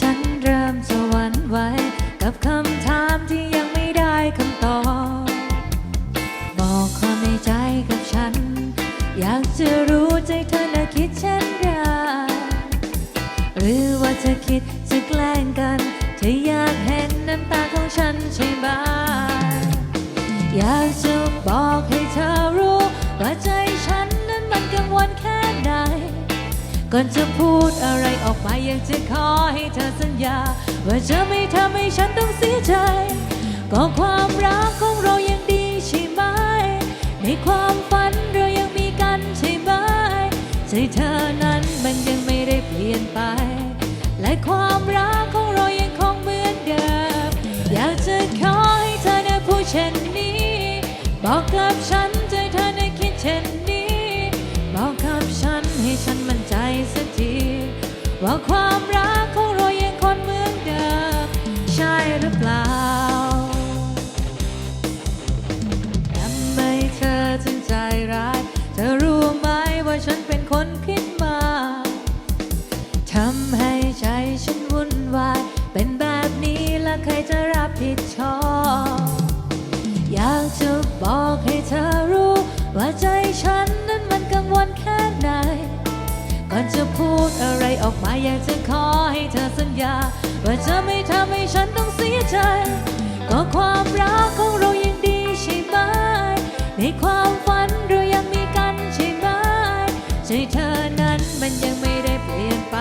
ฉันเริ่มจะหวั่นไหวกับคำถามที่ยังไม่ได้คำตอบ บอกความในใจกับฉัน อยากจะรู้ใจเธอน่ะคิดเช่นไรหรือว่าเธอคิดจะแกล้งกัน เธออยากเห็นน้ำตาของฉันใช่ไหมอยากจะบอกให้เธอรู้ว่าใจฉันนั้นมันกังวลแค่ไหนก่อนจะพูดอะไร มาอยากจะขอให้เธอสัญญา ว่าจะไม่ทำให้ฉันต้องเสียใจ ก็ความรักของเรายังดีใช่ไหม ในความฝันเรายังมีกันใช่ไหม ใจเธอนั้นมันยังไม่ได้เปลี่ยนไป และความรักของเรายังคงเหมือนเดิม อยากจะขอให้เธอได้พูดเช่นนี้ บอกกับฉัน ความรักของเรายังคงเหมือนเดิม ใช่หรือเปล่าทำไมเธอถึงใจร้าย เธอรู้ไหมว่าฉันเป็นคนคิดมากทำให้ใจฉันวุ่นวาย เป็นแบบนี้แล้วใครจะรับผิดชอบ อยากจะบอกให้เธอรู้ ว่าใจฉันนั้นมันกังวลแค่ไหน ก่อนจะพูดอะไรออกมาอยากจะขอให้เธอสัญญา ว่าจะไม่ทำให้ฉันต้องเสียใจ ก็ความรักของเรายังดีใช่ไหม ในความฝันเรายังมีกันใช่ไหมใจเธอนั้นมันยังไม่ได้เปลี่ยนไป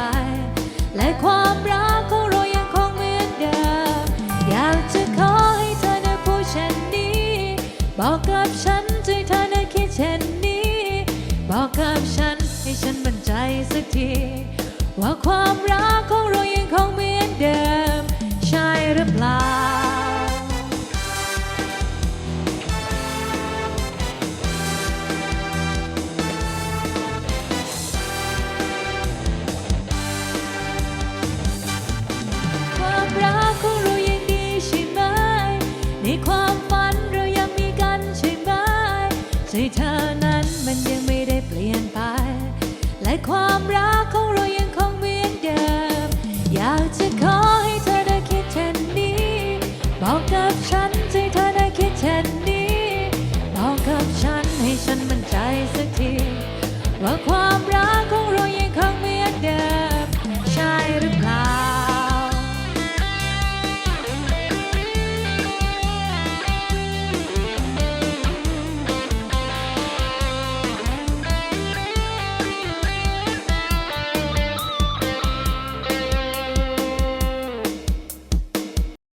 และความรักของเรายังคงเหมือนเดิม อยากจะขอให้เธอได้พูดเช่นนี้ บอกกับฉันใจเธอได้คิดเช่นนี้ บอกกับฉัน ให้ฉันมั่นใจสักที ว่าความรักของเรายังคงเหมือนเดิม ใช่หรือเปล่า ความรักของเรายังดีใช่ไหม ในความฝันเรายังมีกันใช่ไหมใจเธอ แต่ความรักของเรายังคงเหมือนเดิม อยากจะขอให้เธอได้คิดเช่นนี้ บอกกับฉันให้เธอได้คิดเช่นนี้ บอกกับฉันให้ฉันมั่นใจสักทีว่า